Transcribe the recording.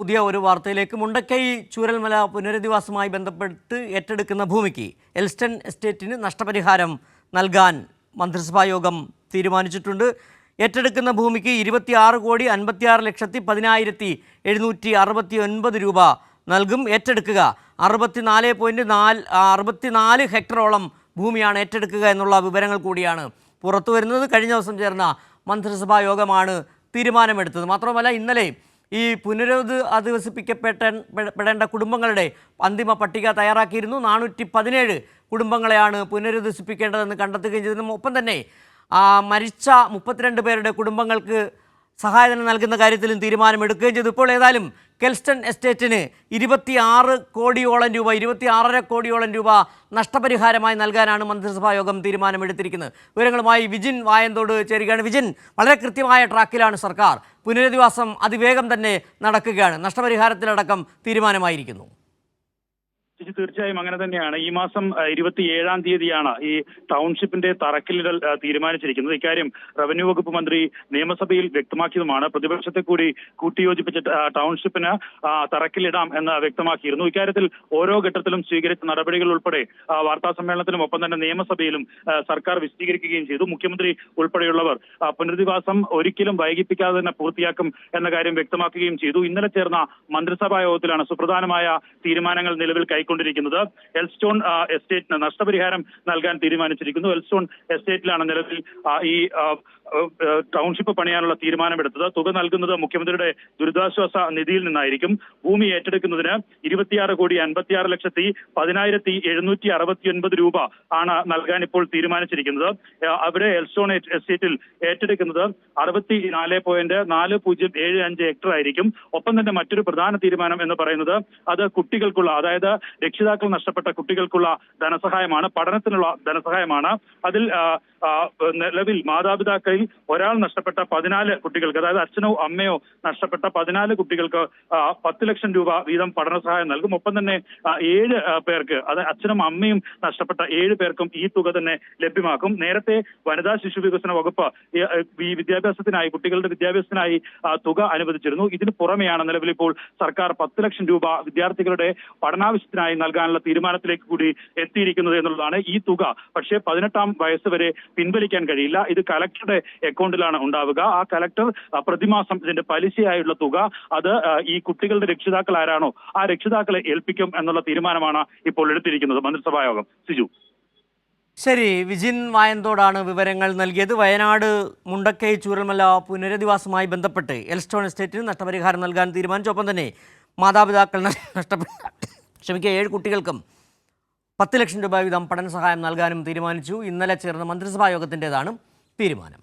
പുതിയ ഒരു വാർത്തയിലേക്ക് മുണ്ടക്കൈ ചൂരൽമല പുനരധിവാസവുമായി ബന്ധപ്പെട്ട് ഏറ്റെടുക്കുന്ന ഭൂമിക്ക് എൽസ്റ്റൺ എസ്റ്റേറ്റിന് നഷ്ടപരിഹാരം നൽകാൻ മന്ത്രിസഭാ യോഗം തീരുമാനിച്ചിട്ടുണ്ട്. ഏറ്റെടുക്കുന്ന ഭൂമിക്ക് ഇരുപത്തിയാറ് കോടി അൻപത്തിയാറ് ലക്ഷത്തി പതിനായിരത്തി എഴുന്നൂറ്റി അറുപത്തി ഒൻപത് രൂപ നൽകും. ഏറ്റെടുക്കുക അറുപത്തിനാല് പോയിന്റ് നാല് അറുപത്തിനാല് ഹെക്ടറോളം ഭൂമിയാണ് ഏറ്റെടുക്കുക എന്നുള്ള വിവരങ്ങൾ കൂടിയാണ് പുറത്തു വരുന്നത് കഴിഞ്ഞ ദിവസം ചേർന്ന മന്ത്രിസഭാ യോഗമാണ് തീരുമാനമെടുത്തത്. മാത്രമല്ല ഇന്നലെ ഈ അധിവസിപ്പിക്കപ്പെട്ട പെടേണ്ട കുടുംബങ്ങളുടെ അന്തിമ പട്ടിക തയ്യാറാക്കിയിരുന്നു. നാനൂറ്റി പതിനേഴ് കുടുംബങ്ങളെയാണ് പുനരധിവസിപ്പിക്കേണ്ടതെന്ന് കണ്ടെത്തുകയും ചെയ്തതിനും ഒപ്പം തന്നെ മരിച്ച മുപ്പത്തിരണ്ട് പേരുടെ കുടുംബങ്ങൾക്ക് സഹായധനം നൽകുന്ന കാര്യത്തിലും തീരുമാനമെടുക്കുകയും ചെയ്തു. ഇപ്പോൾ ഏതായാലും കെൽസ്റ്റൺ എസ്റ്റേറ്റിന് ഇരുപത്തിയാറ് കോടിയോളം രൂപ ഇരുപത്തിയാറര കോടിയോളം രൂപ നഷ്ടപരിഹാരമായി നൽകാനാണ് മന്ത്രിസഭാ യോഗം തീരുമാനമെടുത്തിരിക്കുന്നത്. വിവരങ്ങളുമായി വിജിൻ വായന്തോട് ചേരുകയാണ്. വിജിൻ വളരെ കൃത്യമായ ട്രാക്കിലാണ് സർക്കാർ. പുനരധിവാസം അതിവേഗം തന്നെ നടക്കുകയാണ്. നഷ്ടപരിഹാരത്തിലടക്കം തീരുമാനമായിരിക്കുന്നു. ഇത് തീർച്ചയായും അങ്ങനെ തന്നെയാണ്. ഈ മാസം ഇരുപത്തി ഏഴാം തീയതിയാണ് ഈ ടൗൺഷിപ്പിന്റെ തറക്കല്ലിടൽ തീരുമാനിച്ചിരിക്കുന്നത്. ഇക്കാര്യം റവന്യൂ വകുപ്പ് മന്ത്രി നിയമസഭയിൽ വ്യക്തമാക്കിയതുമാണ്. പ്രതിപക്ഷത്തെ കൂടി കൂട്ടിയോജിപ്പിച്ച ടൗൺഷിപ്പിന് തറക്കല്ലിടാം എന്ന് വ്യക്തമാക്കിയിരുന്നു. ഇക്കാര്യത്തിൽ ഓരോ ഘട്ടത്തിലും സ്വീകരിച്ച നടപടികൾ ഉൾപ്പെടെ വാർത്താ സമ്മേളനത്തിലും ഒപ്പം തന്നെ നിയമസഭയിലും സർക്കാർ വിശദീകരിക്കുകയും ചെയ്തു. മുഖ്യമന്ത്രി ഉൾപ്പെടെയുള്ളവർ പുനരധിവാസം ഒരിക്കലും വൈകിപ്പിക്കാതെ തന്നെ പൂർത്തിയാക്കും എന്ന കാര്യം വ്യക്തമാക്കുകയും ചെയ്തു. ഇന്നലെ ചേർന്ന മന്ത്രിസഭാ യോഗത്തിലാണ് സുപ്രധാനമായ തീരുമാനങ്ങൾ നിലവിൽ കൈക്കൊണ്ടിരിക്കുന്നത്. എൽസ്റ്റോൺ എസ്റ്റേറ്റിന് നഷ്ടപരിഹാരം നൽകാൻ തീരുമാനിച്ചിരിക്കുന്നു. എൽസ്റ്റോൺ എസ്റ്റേറ്റിലാണ് നിലവിൽ ഈ ടൗൺഷിപ്പ് പണിയാനുള്ള തീരുമാനമെടുത്തത്. തുക നൽകുന്നത് മുഖ്യമന്ത്രിയുടെ ദുരിതാശ്വാസ നിധിയിൽ നിന്നായിരിക്കും. ഭൂമി ഏറ്റെടുക്കുന്നതിന് ഇരുപത്തിയാറ് കോടി അൻപത്തിയാറ് ലക്ഷത്തി പതിനായിരത്തി എഴുന്നൂറ്റി അറുപത്തി ഒൻപത് രൂപ ആണ് നൽകാൻ ഇപ്പോൾ തീരുമാനിച്ചിരിക്കുന്നത് അവിടെ എൽസോൺ എസ്റ്റേറ്റിൽ ഏറ്റെടുക്കുന്നത് അറുപത്തി നാല് പോയിന്റ് നാല് പൂജ്യം ഏഴ് അഞ്ച് ഹെക്ടർ ആയിരിക്കും. ഒപ്പം തന്നെ മറ്റൊരു പ്രധാന തീരുമാനം എന്ന് പറയുന്നത് അത് കുട്ടികൾക്കുള്ള അതായത് രക്ഷിതാക്കൾ നഷ്ടപ്പെട്ട കുട്ടികൾക്കുള്ള ധനസഹായമാണ് പഠനത്തിനുള്ള ധനസഹായമാണ്. അതിൽ നിലവിൽ മാതാപിതാക്കളിൽ ഒരാൾ നഷ്ടപ്പെട്ട പതിനാല് കുട്ടികൾക്ക് അതായത് അച്ഛനോ അമ്മയോ നഷ്ടപ്പെട്ട പതിനാല് കുട്ടികൾക്ക് പത്ത് ലക്ഷം രൂപ വീതം പഠന സഹായം നൽകും. ഒപ്പം തന്നെ ഏഴ് പേർക്ക് അത് അച്ഛനും അമ്മയും നഷ്ടപ്പെട്ട ഏഴ് പേർക്കും ഈ തുക തന്നെ ലഭ്യമാക്കും. നേരത്തെ വനിതാ ശിശു വികസന വകുപ്പ് ഈ, വിദ്യാഭ്യാസത്തിനായി കുട്ടികളുടെ വിദ്യാഭ്യാസത്തിനായി തുക അനുവദിച്ചിരുന്നു. ഇതിന് പുറമെയാണ് നിലവിൽ ഇപ്പോൾ സർക്കാർ പത്ത് ലക്ഷം രൂപ വിദ്യാർത്ഥികളുടെ പഠനാവശ്യത്തിനായി നൽകാനുള്ള തീരുമാനത്തിലേക്ക് കൂടി എത്തിയിരിക്കുന്നത് എന്നുള്ളതാണ് ഈ തുക. പക്ഷേ പതിനെട്ടാം വയസ്സ് വരെ പിൻവലിക്കാൻ കഴിയില്ല. ഇത് കലക്ടറുടെ അക്കൗണ്ടിലാണ് ഉണ്ടാവുക. ആ കലക്ടർ പ്രതിമാസം ഇതിന്റെ പലിശയായുള്ള തുക അത് ഈ കുട്ടികളുടെ രക്ഷിതാക്കൾ ആരാണോ ആ രക്ഷിതാക്കളെ ഏൽപ്പിക്കും എന്നുള്ള തീരുമാനമാണ് ഇപ്പോൾ എടുത്തിരിക്കുന്നത് മന്ത്രിസഭാ യോഗം സിജു. ശരി വിജിൻ വായന്തോടാണ് വിവരങ്ങൾ നൽകിയത്. വയനാട് മുണ്ടക്കൈ ചൂരൽമല പുനരധിവാസവുമായി ബന്ധപ്പെട്ട് എൽസ്റ്റോൺ എസ്റ്റേറ്റിന് നഷ്ടപരിഹാരം നൽകാൻ തീരുമാനിച്ചു ഒപ്പം തന്നെ മാതാപിതാക്കൾ നഷ്ടപ്പെട്ട ക്ഷമിക്കുക ഏഴ് കുട്ടികൾക്കും പത്ത് ലക്ഷം രൂപ വീതം പഠന സഹായം നൽകാനും തീരുമാനിച്ചു. ഇന്നലെ ചേർന്ന മന്ത്രിസഭാ യോഗത്തിന്റെതാണ് തീരുമാനം.